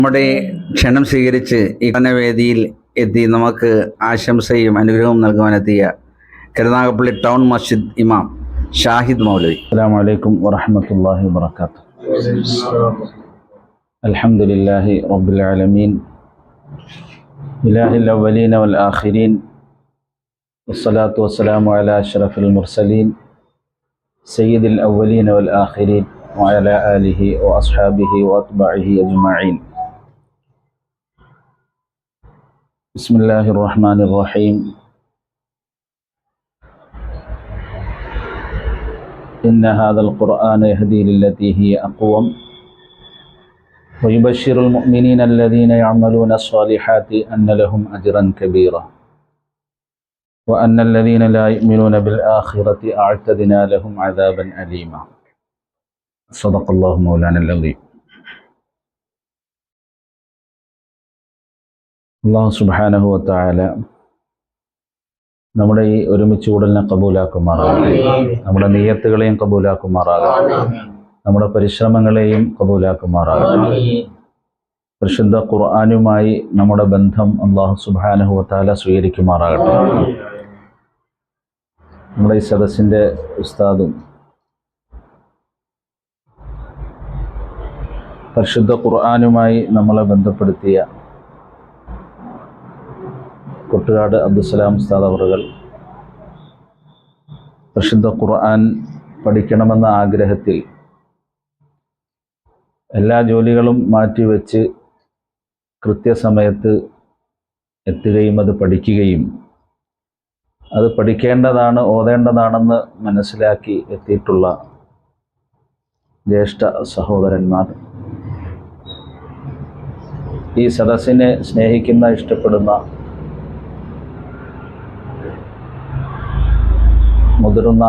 നമ്മുടെ ക്ഷണം സ്വീകരിച്ച് ഈ വേദിയിൽ എത്തി നമുക്ക് ആശംസയും അനുഗ്രഹവും നൽകുവാനെത്തിയ കരുനാഗപ്പള്ളി ടൗൺ മസ്ജിദ് ഇമാം ഷാഹിദ് മൗലവി السلام عليكم ورحمة الله وبركاته الحمد لله رب العالمين إله الأولين والآخرين والصلاة والسلام على أشرف المرسلين سيد الأولين والآخرين وعلى آله وأصحابه وأتباعه أجمعين بسم الله الرحمن الرحيم. إن هذا القرآن يهدي للتي هي أقوم ويبشر المؤمنين الذين يعملون الصالحات أن لهم أجرا كبيرا وأن الذين لا يؤمنون بالآخرة أعتدنا لهم عذابا أليما. صدق الله مولانا العظيم. അള്ളാഹു സുബാനഹുവത്തായ നമ്മുടെ ഈ ഒരുമിച്ച് കൂടലിനെ കബൂലാക്കുമാറാകാം നമ്മുടെ നെയ്യത്തുകളെയും കബൂലാക്കുമാറാകാം നമ്മുടെ പരിശ്രമങ്ങളെയും കബൂലാക്കുമാറാകാം പരിശുദ്ധ ഖുർആാനുമായി നമ്മുടെ ബന്ധം അള്ളാഹു സുബാനഹുവത്താല സ്വീകരിക്കുമാറാകട്ടെ. നമ്മുടെ ഈ സദസ്സിന്റെ ഉസ്താദും പരിശുദ്ധ ഖുർആാനുമായി നമ്മളെ ബന്ധപ്പെടുത്തിയ കൊട്ടുകാട് അബ്ദുസലാം ഉസ്താദ് അവറുകൾ പരിശുദ്ധ ഖുർആൻ പഠിക്കണമെന്ന ആഗ്രഹത്തിൽ എല്ലാ ജോലികളും മാറ്റിവെച്ച് കൃത്യസമയത്ത് എത്തുകയും അത് പഠിക്കുകയും അത് പഠിക്കേണ്ടതാണ് ഓതേണ്ടതാണെന്ന് മനസ്സിലാക്കി എത്തിയിട്ടുള്ള ജ്യേഷ്ഠ സഹോദരന്മാർ. ഈ സദസ്സിനെ സ്നേഹിക്കുന്ന ഇഷ്ടപ്പെടുന്ന മുതിർന്ന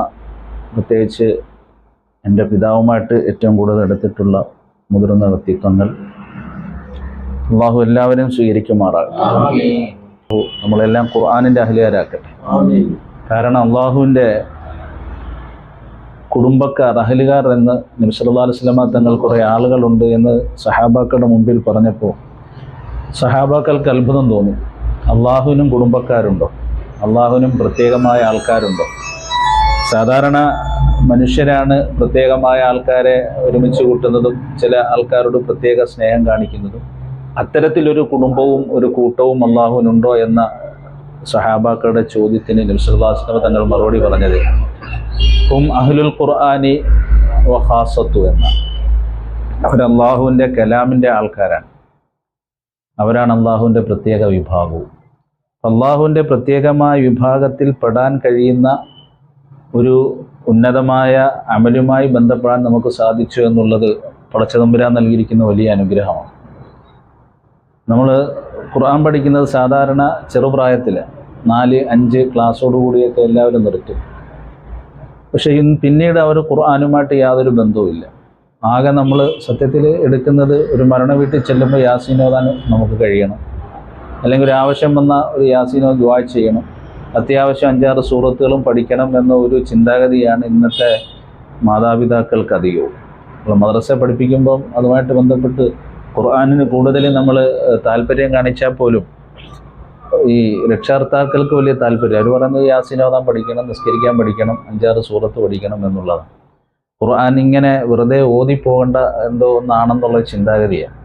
പ്രത്യേകിച്ച് എന്റെ പിതാവുമായിട്ട് ഏറ്റവും കൂടുതൽ എടുത്തിട്ടുള്ള മുതിർന്ന വ്യക്തിത്വങ്ങൾ അള്ളാഹു എല്ലാവരും സ്വീകരിക്കുമാറാകട്ടെ. നമ്മളെല്ലാം ഖുർആാനിന്റെ അഹലുകാരാക്കട്ടെ കാരണം അള്ളാഹുവിന്റെ കുടുംബക്കാർ അഹലുകാർ എന്ന് നബിസല്ലാ തങ്ങൾ കുറേ ആളുകളുണ്ട് എന്ന് സഹാബാക്കളുടെ മുമ്പിൽ പറഞ്ഞപ്പോൾ സഹാബാക്കൾക്ക് അത്ഭുതം തോന്നി. അള്ളാഹുവിനും കുടുംബക്കാരുണ്ടോ? അള്ളാഹുവിനും പ്രത്യേകമായ ആൾക്കാരുണ്ടോ? സാധാരണ മനുഷ്യരാണ് പ്രത്യേകമായ ആൾക്കാരെ ഒരുമിച്ച് കൂട്ടുന്നതും ചില ആൾക്കാരോട് പ്രത്യേക സ്നേഹം കാണിക്കുന്നതും. അത്തരത്തിലൊരു കുടുംബവും ഒരു കൂട്ടവും അള്ളാഹുവിനുണ്ടോ എന്ന സഹാബാക്കളുടെ ചോദ്യത്തിന് നബ്സുല്ലാസ്ലമ തങ്ങൾ മറുപടി പറഞ്ഞത്. ഹും അഹ്ലുൽ ഖുർആാനി വഹാസത്തു എന്ന. അവർ അള്ളാഹുവിന്റെ കലാമിന്റെ ആൾക്കാരാണ്. അവരാണ് അള്ളാഹുവിന്റെ പ്രത്യേക വിഭാഗവും. അള്ളാഹുവിന്റെ പ്രത്യേകമായ വിഭാഗത്തിൽ പെടാൻ കഴിയുന്ന ഒരു ഉന്നതമായ അമലുമായി ബന്ധപ്പെടാൻ നമുക്ക് സാധിച്ചു എന്നുള്ളത് പടച്ചതമ്പുരാൻ നൽകിയിരിക്കുന്ന വലിയ അനുഗ്രഹമാണ്. നമ്മൾ ഖുർആൻ പഠിക്കുന്നത് സാധാരണ ചെറുപ്രായത്തിൽ നാല് അഞ്ച് ക്ലാസ്സോടുകൂടിയൊക്കെ എല്ലാവരും നിർത്തും. പക്ഷേ പിന്നീട് അവർ ഖുർആാനുമായിട്ട് യാതൊരു ബന്ധവുമില്ല ആകെ നമ്മൾ സത്യത്തിൽ എടുക്കുന്നത് ഒരു മരണ വീട്ടിൽ ചെല്ലുമ്പോൾ യാസീനോദാൻ നമുക്ക് കഴിയണം. അല്ലെങ്കിൽ ഒരു ആവശ്യം വന്ന ഒരു യാസീനോ ദ്വാ ചെയ്യണം. അത്യാവശ്യം അഞ്ചാറ് സൂറത്തുകളും പഠിക്കണം എന്ന ഒരു ചിന്താഗതിയാണ് ഇന്നത്തെ മാതാപിതാക്കൾക്ക് അധികവും അപ്പോൾ മദ്രസ പഠിപ്പിക്കുമ്പം അതുമായിട്ട് ബന്ധപ്പെട്ട് ഖുർആാനിന് കൂടുതൽ നമ്മൾ താല്പര്യം കാണിച്ചാൽ പോലും ഈ രക്ഷാകർത്താക്കൾക്ക് വലിയ താല്പര്യം. അവർ പറയുന്നത് യാസിനോദാൻ പഠിക്കണം നിസ്കരിക്കാൻ പഠിക്കണം അഞ്ചാറ് സൂറത്ത് പഠിക്കണം എന്നുള്ളതാണ്. ഖുർആൻ ഇങ്ങനെ വെറുതെ ഓതിപ്പോകേണ്ട എന്തോ ഒന്നാണെന്നുള്ള ചിന്താഗതിയാണ്.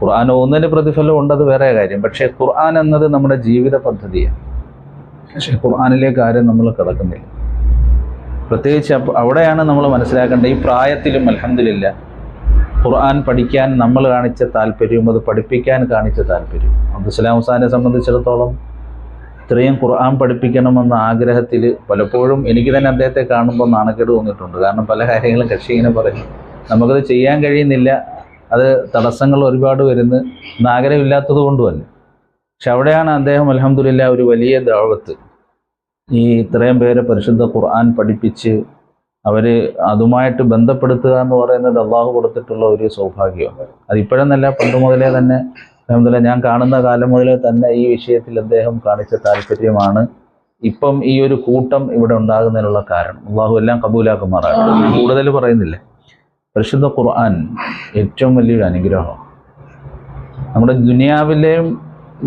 ഖുർആൻ ഓന്നതിന് പ്രതിഫലം ഉണ്ടത് വേറെ കാര്യം. പക്ഷേ ഖുർആൻ എന്നത് നമ്മുടെ ജീവിത പദ്ധതിയാണ്. പക്ഷേ ഖുർആാനിലേക്ക് ആരും നമ്മൾ കിടക്കുന്നില്ല. പ്രത്യേകിച്ച് അവിടെയാണ് നമ്മൾ മനസ്സിലാക്കേണ്ടത് ഈ പ്രായത്തിലും അലഹമില്ല ഖുർആൻ പഠിക്കാൻ നമ്മൾ കാണിച്ച താല്പര്യവും അത് പഠിപ്പിക്കാൻ കാണിച്ച താല്പര്യവും അബ്ദുസ്ലാം ഹുസാനെ സംബന്ധിച്ചിടത്തോളം ഇത്രയും ഖുർആൻ പഠിപ്പിക്കണമെന്ന ആഗ്രഹത്തിൽ പലപ്പോഴും എനിക്ക് തന്നെ അദ്ദേഹത്തെ കാണുമ്പോൾ നാണക്കേട് തോന്നിയിട്ടുണ്ട്. കാരണം പല കാര്യങ്ങളും കക്ഷി ഇങ്ങനെ പറയും. നമുക്കത് ചെയ്യാൻ കഴിയുന്നില്ല. അത് തടസ്സങ്ങൾ ഒരുപാട് വരുന്ന. ആഗ്രഹമില്ലാത്തത് കൊണ്ടുമല്ല. പക്ഷെ അവിടെയാണ് അദ്ദേഹം അലഹമില്ല ഒരു വലിയ ദാവത്ത് ഈ ഇത്രയും പേരെ പരിശുദ്ധ ഖുർആൻ പഠിപ്പിച്ച് അവർ അതുമായിട്ട് ബന്ധപ്പെടുത്തുക എന്ന് പറയുന്നത് അള്ളാഹു കൊടുത്തിട്ടുള്ള ഒരു സൗഭാഗ്യമാണ്. അതിപ്പോഴെന്നല്ല പണ്ട് മുതലേ തന്നെ അലഹമില്ല ഞാൻ കാണുന്ന കാലം മുതലേ തന്നെ ഈ വിഷയത്തിൽ അദ്ദേഹം കാണിച്ച താല്പര്യമാണ്. ഇപ്പം ഈ ഒരു കൂട്ടം ഇവിടെ ഉണ്ടാകുന്നതിനുള്ള കാരണം അള്ളാഹു എല്ലാം കബൂലാക്കുമാറാണ്. കൂടുതൽ പറയുന്നില്ല. പരിശുദ്ധ ഖുർആൻ ഏറ്റവും വലിയൊരു അനുഗ്രഹം നമ്മുടെ ദുനിയാവിലെയും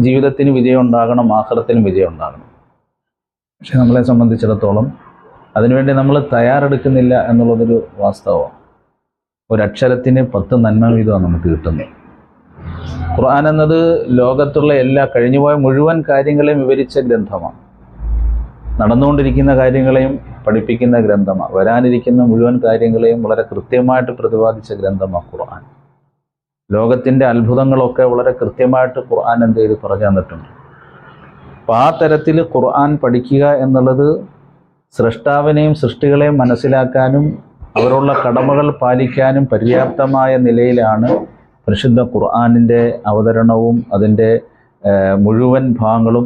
ജീവിതത്തിന് വിജയം ഉണ്ടാകണം ആഹ്റത്തിനും വിജയം ഉണ്ടാകണം. പക്ഷെ നമ്മളെ സംബന്ധിച്ചിടത്തോളം അതിനുവേണ്ടി നമ്മൾ തയ്യാറെടുക്കുന്നില്ല എന്നുള്ളതൊരു വാസ്തവമാണ്. ഒരക്ഷരത്തിന് പത്ത് നന്മ വീതമാണ് നമുക്ക് കിട്ടുന്നത്. ഖുർആൻ എന്നത് ലോകത്തുള്ള എല്ലാ കഴിഞ്ഞുപോയ മുഴുവൻ കാര്യങ്ങളെയും വിവരിച്ച ഗ്രന്ഥമാണ്. നടന്നുകൊണ്ടിരിക്കുന്ന കാര്യങ്ങളെയും പഠിപ്പിക്കുന്ന ഗ്രന്ഥമാണ്. വരാനിരിക്കുന്ന മുഴുവൻ കാര്യങ്ങളെയും വളരെ കൃത്യമായിട്ട് പ്രതിപാദിച്ച ഗ്രന്ഥമാണ് ഖുർആൻ. ലോകത്തിന്റെ അത്ഭുതങ്ങളൊക്കെ വളരെ കൃത്യമായിട്ട് ഖുർആൻ എന്ത് ചെയ്ത്? പറഞ്ഞു തന്നിട്ടുണ്ട്. അപ്പോൾ ആ തരത്തിൽ ഖുർആൻ പഠിക്കുക എന്നുള്ളത് സൃഷ്ടാവിനെയും സൃഷ്ടികളെയും മനസ്സിലാക്കാനും അവരുള്ള കടമകൾ പാലിക്കാനും പര്യാപ്തമായ നിലയിലാണ് പരിശുദ്ധ ഖുർആാനിന്റെ അവതരണവും അതിന്റെ മുഴുവൻ ഭാഗങ്ങളും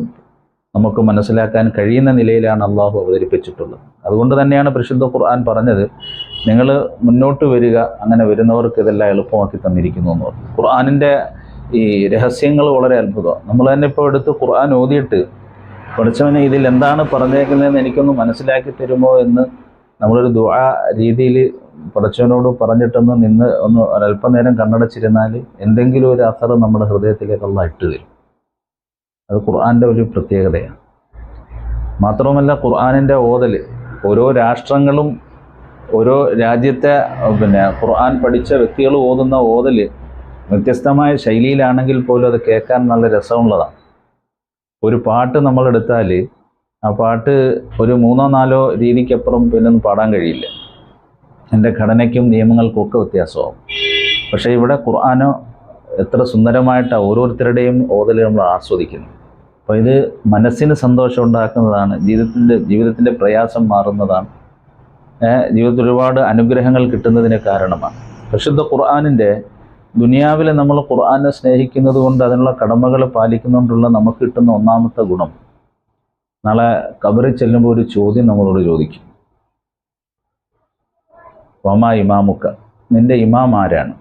നമുക്ക് മനസ്സിലാക്കാൻ കഴിയുന്ന നിലയിലാണ് അള്ളാഹു അവതരിപ്പിച്ചിട്ടുള്ളത്. അതുകൊണ്ട് തന്നെയാണ് പരിശുദ്ധ ഖുർആൻ പറഞ്ഞത് നിങ്ങൾ മുന്നോട്ട് വരിക അങ്ങനെ വരുന്നവർക്ക് ഇതെല്ലാം എളുപ്പമാക്കി തന്നിരിക്കുന്നു എന്ന് പറഞ്ഞു. ഖുർആാനിന്റെ ഈ രഹസ്യങ്ങൾ വളരെ അത്ഭുതമാണ് നമ്മൾ തന്നെ ഇപ്പോൾ എടുത്ത് ഖുർആൻ ഓതിയിട്ട് പഠിച്ചവനെ ഇതിൽ എന്താണ് പറഞ്ഞേക്കുന്നതെന്ന് എനിക്കൊന്ന് മനസ്സിലാക്കി തരുമോ എന്ന് നമ്മളൊരു ദുആ രീതിയിൽ പഠിച്ചവനോട് പറഞ്ഞിട്ടൊന്ന് നിന്ന് ഒന്ന് ഒരല്പനേരം കണ്ണടച്ചിരുന്നാൽ എന്തെങ്കിലും ഒരു അസർ നമ്മുടെ ഹൃദയത്തിലേക്കുള്ള ഇട്ട് തരും. അത് ഖുർആന്റെ ഒരു പ്രത്യേകതയാണ്. മാത്രവുമല്ല ഖുർആാനിന്റെ ഓതൽ ഓരോ രാഷ്ട്രങ്ങളും ഓരോ രാജ്യത്തെ പിന്നെ ഖുർആൻ പഠിച്ച വ്യക്തികൾ ഓതുന്ന ഓതൽ വ്യത്യസ്തമായ ശൈലിയിലാണെങ്കിൽ പോലും അത് കേൾക്കാൻ നല്ല രസമുള്ളതാണ്. ഒരു പാട്ട് നമ്മളെടുത്താൽ ആ പാട്ട് ഒരു മൂന്നോ നാലോ രീതിക്കപ്പുറം പിന്നെ പാടാൻ കഴിയില്ല. എന്റെ ഘടനയ്ക്കും നിയമങ്ങൾക്കും ഒക്കെ വ്യത്യാസമാവും. പക്ഷേ ഇവിടെ ഖുർആാനോ എത്ര സുന്ദരമായിട്ടാണ് ഓരോരുത്തരുടെയും ഓതൽ നമ്മൾ ആസ്വദിക്കുന്നു. അപ്പോൾ ഇത് മനസ്സിന് സന്തോഷം ഉണ്ടാക്കുന്നതാണ് ജീവിതത്തിന്റെ ജീവിതത്തിന്റെ പ്രയാസം മാറുന്നതാണ്. ജീവിതത്തിൽ ഒരുപാട് അനുഗ്രഹങ്ങൾ കിട്ടുന്നതിന് കാരണമാണ്. പരിശുദ്ധ ഖുർആാനിന്റെ ദുനിയാവിൽ നമ്മൾ ഖുർആാനെ സ്നേഹിക്കുന്നത് കൊണ്ട് അതിനുള്ള കടമകൾ പാലിക്കുന്നതുകൊണ്ടുള്ള നമുക്ക് കിട്ടുന്ന ഒന്നാമത്തെ ഗുണം. നാളെ കബറിൽ ചെല്ലുമ്പോൾ ഒരു ചോദ്യം നമ്മളോട് ചോദിക്കും. വമാ ഇമാമുക്ക? നിന്റെ ഇമാം ആരാണ്?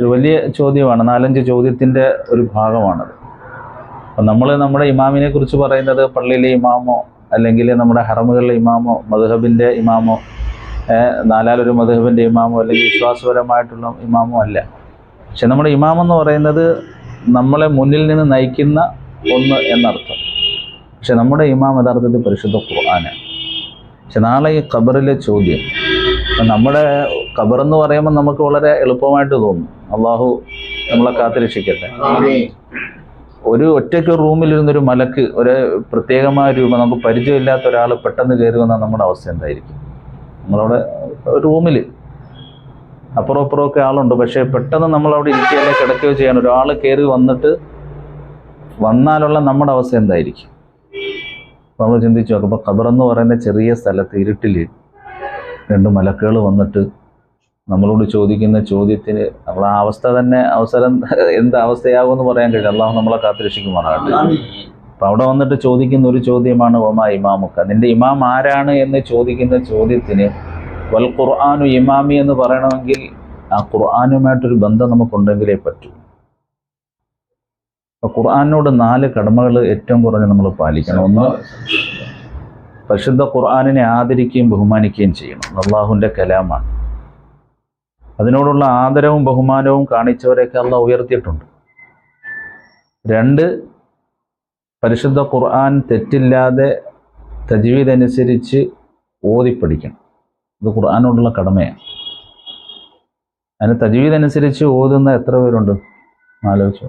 ഒരു വലിയ ചോദ്യമാണ്. നാലഞ്ച് ചോദ്യത്തിന്റെ ഒരു ഭാഗമാണത്. അപ്പം നമ്മൾ നമ്മുടെ ഇമാമിനെ കുറിച്ച് പറയുന്നത് പള്ളിയിലെ ഇമാമോ അല്ലെങ്കിൽ നമ്മുടെ ഹറമുകളിലെ ഇമാമോ മധുഹബിന്റെ ഇമാമോ നാലാലൊരു മധുഹബിന്റെ ഇമാമോ അല്ലെങ്കിൽ വിശ്വാസപരമായിട്ടുള്ള ഇമാമോ അല്ല. പക്ഷെ നമ്മുടെ ഇമാം എന്ന് പറയുന്നത് നമ്മളെ മുന്നിൽ നിന്ന് നയിക്കുന്ന ഒന്ന് എന്നർത്ഥം. പക്ഷെ നമ്മുടെ ഇമാം യഥാർത്ഥത്തിൽ പരിശുദ്ധ ഖുർആനാണ്. പക്ഷെ നാളെ ഈ ഖബറിലെ ചോദ്യം. നമ്മുടെ ഖബർ എന്ന് പറയുമ്പോൾ നമുക്ക് വളരെ എളുപ്പമായിട്ട് തോന്നും. അള്ളാഹു നമ്മളെ കാത്തുരക്ഷിക്കട്ടെ. ഒരു ഒറ്റയ്ക്ക് റൂമിലിരുന്നൊരു മലക്ക് ഒരു പ്രത്യേകമായ രൂപം നമുക്ക് പരിചയമില്ലാത്ത ഒരാൾ പെട്ടെന്ന് കയറി വന്നാൽ നമ്മുടെ അവസ്ഥ എന്തായിരിക്കും? നമ്മളവിടെ റൂമിൽ അപ്പുറം അപ്പുറം ഒക്കെ ആളുണ്ട്. പക്ഷേ പെട്ടെന്ന് നമ്മളവിടെ ഇരിക്കുകയല്ലേ കിടക്കുകയോ ചെയ്യാൻ. ഒരാൾ കയറി വന്നിട്ട് വന്നാലുള്ള നമ്മുടെ അവസ്ഥ എന്തായിരിക്കും? നമ്മൾ ചിന്തിച്ചു നോക്കും അപ്പോൾ ഖബറെന്ന് പറയുന്ന ചെറിയ സ്ഥലത്ത് ഇരുട്ടിൽ രണ്ട് മലക്കുകൾ വന്നിട്ട് നമ്മളോട് ചോദിക്കുന്ന ചോദ്യത്തിന് നമ്മൾ ആ അവസ്ഥ തന്നെ അവസരം എന്ത് അവസ്ഥയാകുമെന്ന് പറയാൻ കഴിയും. അള്ളാഹു നമ്മളെ കാത്തുരക്ഷിക്കുമാറാകട്ടെ. അപ്പം അവിടെ വന്നിട്ട് ചോദിക്കുന്ന ഒരു ചോദ്യമാണ് ഒമ ഇമാമുക്ക? നിന്റെ ഇമാം ആരാണ് എന്ന് ചോദിക്കുന്ന ചോദ്യത്തിന് വൽ ഖുർആാനു ഇമാമി എന്ന് പറയണമെങ്കിൽ ആ ഖുർആാനുമായിട്ടൊരു ബന്ധം നമുക്കുണ്ടെങ്കിലേ പറ്റൂ. അപ്പോൾ ഖുർആാനോട് നാല് കടമകൾ ഏറ്റവും കുറഞ്ഞ് നമ്മൾ പാലിക്കണം. ഒന്ന് പരിശുദ്ധ ഖുർആാനിനെ ആദരിക്കുകയും ബഹുമാനിക്കുകയും ചെയ്യണം. അള്ളാഹുവിന്റെ കലാമാണ്. അതിനോടുള്ള ആദരവും ബഹുമാനവും കാണിച്ചവരെയൊക്കെ അള്ളാഹ് ഉയർത്തിയിട്ടുണ്ട്. രണ്ട് പരിശുദ്ധ ഖുർആൻ തെറ്റില്ലാതെ തജ്വീദ് അനുസരിച്ച് ഓതിപ്പഠിക്കണം. ഇത് ഖുർആാനോടുള്ള കടമയാണ്. അതിന് തജ്വീദ് അനുസരിച്ച് ഓതുന്ന എത്ര പേരുണ്ട്? ആലോചിച്ചു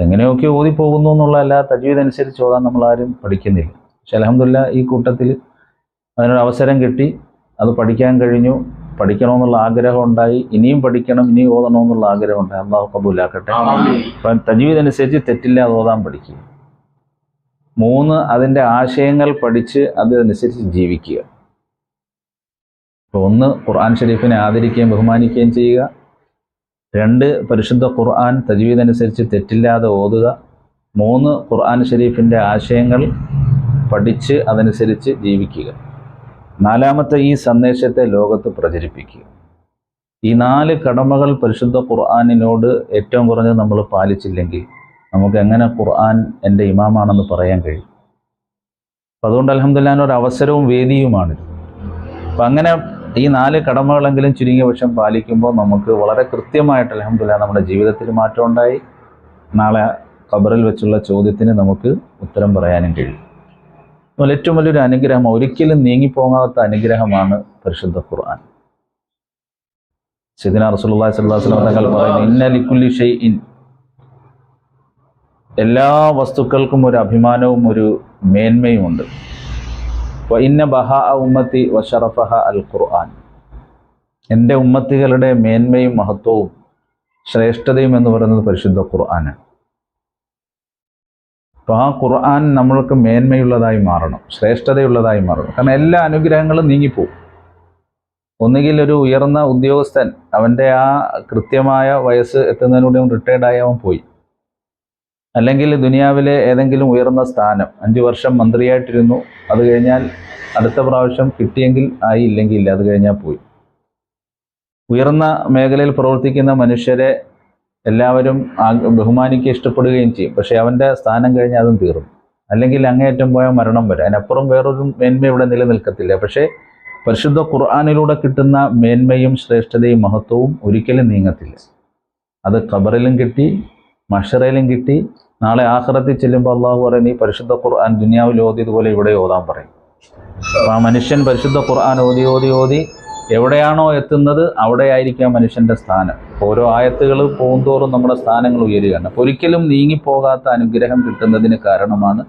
എങ്ങനെയൊക്കെ ഓതി പോകുന്നു എന്നുള്ളതല്ല തജ്വീദ് അനുസരിച്ച് ഓതാൻ നമ്മൾ ആരും പഠിക്കുന്നില്ല. പക്ഷെ അലഹമില്ല ഈ കൂട്ടത്തിൽ അതിനൊരു അവസരം കിട്ടി അത് പഠിക്കാൻ കഴിഞ്ഞു. പഠിക്കണമെന്നുള്ള ആഗ്രഹം ഉണ്ടായി ഇനിയും പഠിക്കണം ഇനിയും ഓതണമെന്നുള്ള ആഗ്രഹം ഉണ്ടായി അള്ളാഹു കബൂലാക്കട്ടെ അപ്പം തജ്വീദ് അനുസരിച്ച് തെറ്റില്ലാതെ ഓതാൻ പഠിക്കുക. മൂന്ന് അതിന്റെ ആശയങ്ങൾ പഠിച്ച് അതനുസരിച്ച് ജീവിക്കുക. അപ്പോൾ ഒന്ന് ഖുർആൻ ഷരീഫിനെ ആദരിക്കുകയും ബഹുമാനിക്കുകയും ചെയ്യുക. രണ്ട് പരിശുദ്ധ ഖുർആൻ തജ്വീദ് അനുസരിച്ച് തെറ്റില്ലാതെ ഓതുക. മൂന്ന് ഖുർആൻ ഷരീഫിന്റെ ആശയങ്ങൾ പഠിച്ച് അതനുസരിച്ച് ജീവിക്കുക. നാലാമത്തെ ഈ സന്ദേശത്തെ ലോകത്ത് പ്രചരിപ്പിക്കുക. ഈ നാല് കടമകൾ പരിശുദ്ധ ഖുർആാനിനോട് ഏറ്റവും കുറഞ്ഞത് നമ്മൾ പാലിച്ചില്ലെങ്കിൽ നമുക്ക് എങ്ങനെ ഖുർആൻ എന്റെ ഇമാമാണെന്ന് പറയാൻ കഴിയും? അപ്പം അതുകൊണ്ട് അലഹമുല്ലാൻ ഒരു അവസരവും വേദിയുമാണ് അപ്പം അങ്ങനെ ഈ നാല് കടമകളെങ്കിലും ചുരുങ്ങിയ പക്ഷം പാലിക്കുമ്പോൾ നമുക്ക് വളരെ കൃത്യമായിട്ട് അലഹമില്ല നമ്മുടെ ജീവിതത്തിൽ മാറ്റം ഉണ്ടായി. നാളെ ഖബറിൽ വെച്ചുള്ള ചോദ്യത്തിന് നമുക്ക് ഉത്തരം പറയാനും കഴിയും. ഏറ്റവും വലിയൊരു അനുഗ്രഹം ഒരിക്കലും നീങ്ങിപ്പോകാത്ത അനുഗ്രഹമാണ് പരിശുദ്ധ ഖുർആൻ. സിദിന റസൂലുള്ളാഹി സ്വല്ലല്ലാഹു അലൈഹി വസല്ലം തങ്ങൾ പറയുന്നു ഇന്ന ഷൈഇൻ. എല്ലാ വസ്തുക്കൾക്കും ഒരു അഭിമാനവും ഒരു മേന്മയുമുണ്ട് ഇന്ന ബഹ ഉമ്മത്തി വഷറഫഹ അൽ ഖുർആൻ എന്റെ ഉമ്മത്തികളുടെ മേന്മയും മഹത്വവും ശ്രേഷ്ഠതയും എന്ന് പറയുന്നത് പരിശുദ്ധ ഖുർആനാണ്. അപ്പോൾ ആ ഖുർആൻ നമ്മൾക്ക് മേന്മയുള്ളതായി മാറണം ശ്രേഷ്ഠതയുള്ളതായി മാറണം. കാരണം എല്ലാ അനുഗ്രഹങ്ങളും നീങ്ങിപ്പോവും. ഒന്നുകിൽ ഒരു ഉയർന്ന ഉദ്യോഗസ്ഥൻ അവന്റെ ആ കൃത്യമായ വയസ്സ് എത്തുന്നതിലൂടെ അവൻ റിട്ടയർഡായി അവൻ പോയി. അല്ലെങ്കിൽ ദുനിയാവിലെ ഏതെങ്കിലും ഉയർന്ന സ്ഥാനം അഞ്ച് വർഷം മന്ത്രിയായിട്ടിരുന്നു അത് കഴിഞ്ഞാൽ അടുത്ത പ്രാവശ്യം കിട്ടിയെങ്കിൽ ആയി ഇല്ലെങ്കിൽ ഇല്ല അത് കഴിഞ്ഞാൽ പോയി. ഉയർന്ന മേഖലയിൽ പ്രവർത്തിക്കുന്ന മനുഷ്യരെ എല്ലാവരും ബഹുമാനിക്ക ബഹുമാനിക്കുക ഇഷ്ടപ്പെടുകയും ചെയ്യും. പക്ഷേ അവന്റെ സ്ഥാനം കഴിഞ്ഞാൽ അതും തീർന്നു. അല്ലെങ്കിൽ അങ്ങേയറ്റം പോയാൽ മരണം വരെ. അതിനപ്പുറം വേറൊരു മേന്മ ഇവിടെ നിലനിൽക്കത്തില്ല. പക്ഷേ പരിശുദ്ധ ഖുർആാനിലൂടെ കിട്ടുന്ന മേന്മയും ശ്രേഷ്ഠതയും മഹത്വവും ഒരിക്കലും നീങ്ങത്തില്ല. അത് ഖബറിലും കിട്ടി മഷറയിലും കിട്ടി. നാളെ ആഹ്റത്തിൽ ചെല്ലുമ്പോൾ അള്ളാഹു പറയും നീ പരിശുദ്ധ ഖുർആൻ ദുനിയാവിൽ ഓതിയതുപോലെ ഇവിടെ ഓതാൻ പറയും. അപ്പോൾ ആ മനുഷ്യൻ പരിശുദ്ധ ഖുർആൻ ഓതി ഓതി ഓതി. എവിടെയാണോ എത്തുന്നത് അവിടെയായിരിക്കും ആ മനുഷ്യന്റെ സ്ഥാനം. ഓരോ ആയത്തുകൾ പോകുന്തോറും നമ്മുടെ സ്ഥാനങ്ങൾ ഉയരുകയാണ്. അപ്പോൾ ഒരിക്കലും നീങ്ങിപ്പോകാത്ത അനുഗ്രഹം കിട്ടുന്നതിന് കാരണമാണ്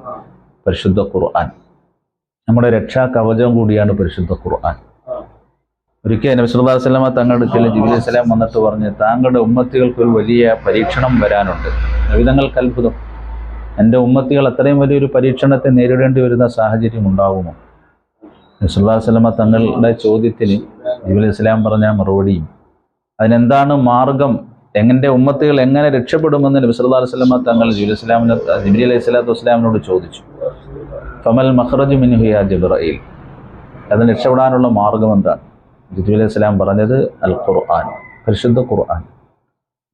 പരിശുദ്ധ ഖുർആൻ. നമ്മുടെ രക്ഷാ കവചം കൂടിയാണ് പരിശുദ്ധ ഖുർആൻ. ഒരിക്കൽ നബിസുല്ലാസ്ലാമ തങ്ങളുടെ ചില ജിബ്രീൽ അലൈഹിസ്സലാം വന്നിട്ട് പറഞ്ഞ് താങ്കളുടെ ഉമ്മത്തികൾക്ക് ഒരു വലിയ പരീക്ഷണം വരാനുണ്ട്. നബിതങ്ങൾക്ക് അത്ഭുതം എന്റെ ഉമ്മത്തികൾ അത്രയും വലിയൊരു പരീക്ഷണത്തെ നേരിടേണ്ടി വരുന്ന സാഹചര്യം ഉണ്ടാകുമോ നബി സല്ലല്ലാഹു തങ്ങളുടെ ചോദ്യത്തിന് സ്വലാം പറഞ്ഞ മറുപടിയും അതിനെന്താണ് മാർഗം? എങ്ങനെ ഉമ്മത്തുകൾ എങ്ങനെ രക്ഷപ്പെടുമെന്ന് നബി സല്ലല്ലാഹു അലൈഹി വസല്ലമ തങ്ങൾ ജിബ്രീൽ ഇസ്ലാമിനെ ജിബ്രീൽ അലൈഹി സ്വലാത്തു വസ്സലാമിനോട് ചോദിച്ചു. ഫമൽ മഖ്റജു മിൻഹു യാ ജിബ്രഈൽ. അതിന് രക്ഷപ്പെടാനുള്ള മാർഗം എന്താണ്? ജിബ്രീൽ അലൈഹി സ്വലാം പറഞ്ഞത് അൽ ഖുർആൻ പരിശുദ്ധ ഖുർആൻ.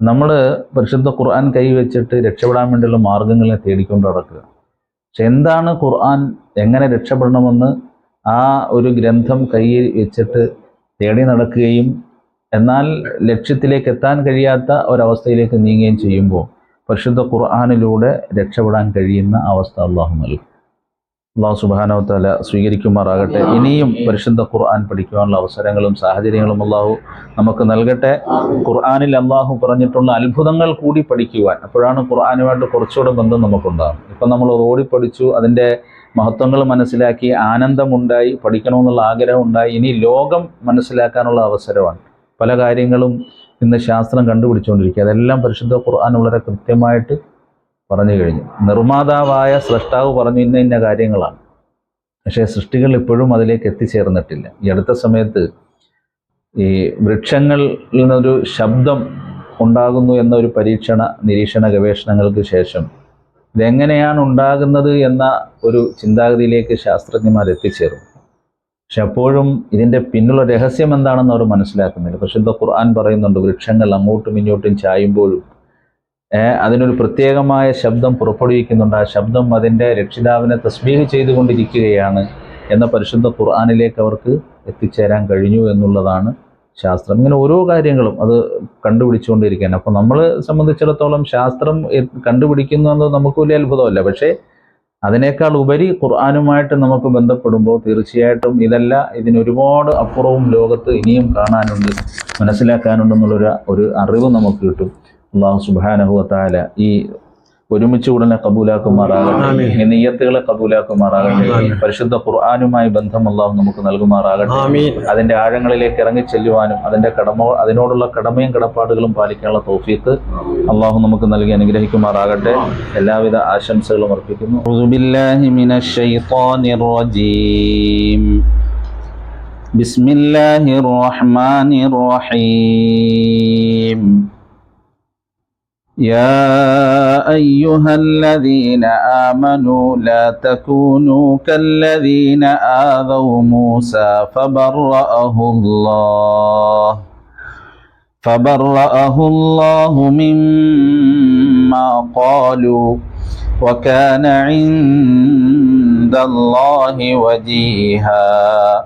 നമ്മൾ പരിശുദ്ധ ഖുർആൻ കൈവച്ചിട്ട് രക്ഷപ്പെടാൻ വേണ്ടിയുള്ള മാർഗങ്ങളെ തേടിക്കൊണ്ട് നടക്കുക. പക്ഷെ എന്താണ് ഖുർആൻ എങ്ങനെ രക്ഷപ്പെടണമെന്ന് ആ ഒരു ഗ്രന്ഥം കയ്യിൽ വെച്ചിട്ട് തേടി നടക്കുകയും എന്നാൽ ലക്ഷ്യത്തിലേക്ക് എത്താൻ കഴിയാത്ത ഒരവസ്ഥയിലേക്ക് നീങ്ങുകയും ചെയ്യുമ്പോൾ പരിശുദ്ധ ഖുർആാനിലൂടെ രക്ഷപ്പെടാൻ കഴിയുന്ന അവസ്ഥ അള്ളാഹു നൽകും. അള്ളാഹു സുബാനവത്തല സ്വീകരിക്കുമാറാകട്ടെ. ഇനിയും പരിശുദ്ധ ഖുർആൻ പഠിക്കുവാനുള്ള അവസരങ്ങളും സാഹചര്യങ്ങളും അള്ളാഹു നമുക്ക് നൽകട്ടെ. ഖുർആാനിൽ അള്ളാഹു പറഞ്ഞിട്ടുള്ള അത്ഭുതങ്ങൾ കൂടി പഠിക്കുവാൻ. അപ്പോഴാണ് ഖുർആാനുമായിട്ട് കുറച്ചുകൂടെ ബന്ധം നമുക്കുണ്ടാകും ഇപ്പം നമ്മൾ ഓടി പഠിച്ചു അതിന്റെ മഹത്വങ്ങൾ മനസ്സിലാക്കി ആനന്ദമുണ്ടായി പഠിക്കണമെന്നുള്ള ആഗ്രഹം ഉണ്ടായി. ഇനി ലോകം മനസ്സിലാക്കാനുള്ള അവസരമാണ്. പല കാര്യങ്ങളും ഇന്ന് ശാസ്ത്രം കണ്ടുപിടിച്ചുകൊണ്ടിരിക്കുക. അതെല്ലാം പരിശുദ്ധ ഖുർആൻ വളരെ കൃത്യമായിട്ട് പറഞ്ഞു കഴിഞ്ഞു. നിർമ്മാതാവായ സൃഷ്ടാവ് പറഞ്ഞു ഇന്ന ഇന്ന കാര്യങ്ങളാണ്. പക്ഷേ സൃഷ്ടികൾ ഇപ്പോഴും അതിലേക്ക് എത്തിച്ചേർന്നിട്ടില്ല. ഈ അടുത്ത സമയത്ത് ഈ വൃക്ഷങ്ങളിൽ നിന്നൊരു ശബ്ദം ഉണ്ടാകുന്നു എന്നൊരു പരീക്ഷണ നിരീക്ഷണ ഗവേഷണങ്ങൾക്ക് ശേഷം ഇതെങ്ങനെയാണ് ഉണ്ടാകുന്നത് എന്ന ഒരു ചിന്താഗതിയിലേക്ക് ശാസ്ത്രജ്ഞന്മാർ എത്തിച്ചേർന്നു. പക്ഷെ അപ്പോഴും ഇതിന്റെ പിന്നുള്ള രഹസ്യം എന്താണെന്ന് അവർ മനസ്സിലാക്കുന്നില്ല. പരിശുദ്ധ ഖുർആൻ പറയുന്നുണ്ട് വൃക്ഷങ്ങൾ അങ്ങോട്ടും ഇങ്ങോട്ടും ചായുമ്പോഴും അതിനൊരു പ്രത്യേകമായ ശബ്ദം പുറപ്പെടുവിക്കുന്നുണ്ട്. ആ ശബ്ദം അതിന്റെ രക്ഷിതാവിനെ തസ്ബീഹ് ചെയ്തുകൊണ്ടിരിക്കുകയാണ് എന്ന പരിശുദ്ധ ഖുർആാനിലേക്ക് അവർക്ക് എത്തിച്ചേരാൻ കഴിഞ്ഞു എന്നുള്ളതാണ് ശാസ്ത്രം. ഇങ്ങനെ ഓരോ കാര്യങ്ങളും അത് കണ്ടുപിടിച്ചുകൊണ്ടിരിക്കുകയാണ്. അപ്പോൾ നമ്മളെ സംബന്ധിച്ചിടത്തോളം ശാസ്ത്രം എ- കണ്ടുപിടിക്കുന്നു എന്നത് നമുക്ക് വലിയ അത്ഭുതമല്ല. പക്ഷേ അതിനേക്കാൾ ഉപരി ഖുർആാനുമായിട്ട് നമുക്ക് ബന്ധപ്പെടുമ്പോൾ തീർച്ചയായിട്ടും ഇതല്ല ഇതിനൊരുപാട് അപ്പുറവും ലോകത്ത് ഇനിയും കാണാനുണ്ട് മനസ്സിലാക്കാനുണ്ടെന്നുള്ളൊരു ഒരു അറിവ് നമുക്ക് കിട്ടും. അള്ളാഹു സുബാനഹുവത്താല ഈ ഒരുമിച്ച് ഉടനെ കബൂലാക്കുമാറാകട്ടെ. ഈ നെയ്യത്തുകളെ കബൂലാക്കുമാറാകട്ടെ. പരിശുദ്ധ ഖുർആാനുമായി ബന്ധമുള്ള നമുക്ക് നൽകുമാറാകട്ടെ. അതിന്റെ ആഴങ്ങളിലേക്ക് ഇറങ്ങി ചെല്ലുവാനും അതിന്റെ കടമ അതിനോടുള്ള കടമയും കടപ്പാടുകളും പാലിക്കാനുള്ള തോഫീത്ത് അള്ളാഹു നമുക്ക് നൽകി അനുഗ്രഹിക്കുമാറാകട്ടെ. എല്ലാവിധ ആശംസകളും അർപ്പിക്കുന്നു. ബിസ്മില്ലാഹിർ റഹ്മാനിർ റഹീം. يا أيها الذين آمنوا لا تكونوا كالذين آذوا موسى فبرأه الله فبرأه الله مما قالوا وكان عند الله وجيها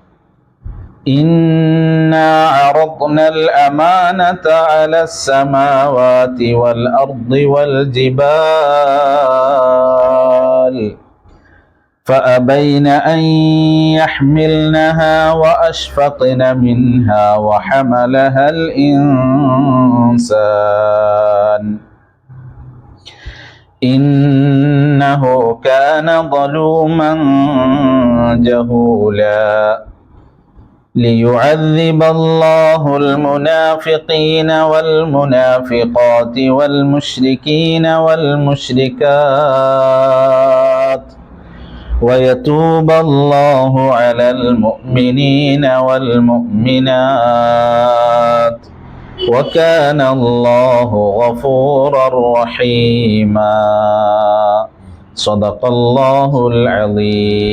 إنا عرضنا الأمانة على السماوات والأرض والجبال فأبين أن يحملنها وأشفقن منها وحملها الإنسان إنه كان ظلوما جهولا ليعذب الله المنافقين والمنافقات والمشركين والمشركات ويتوب الله على المؤمنين والمؤمنات وكان الله غفورا رحيما. صدق الله العظيم.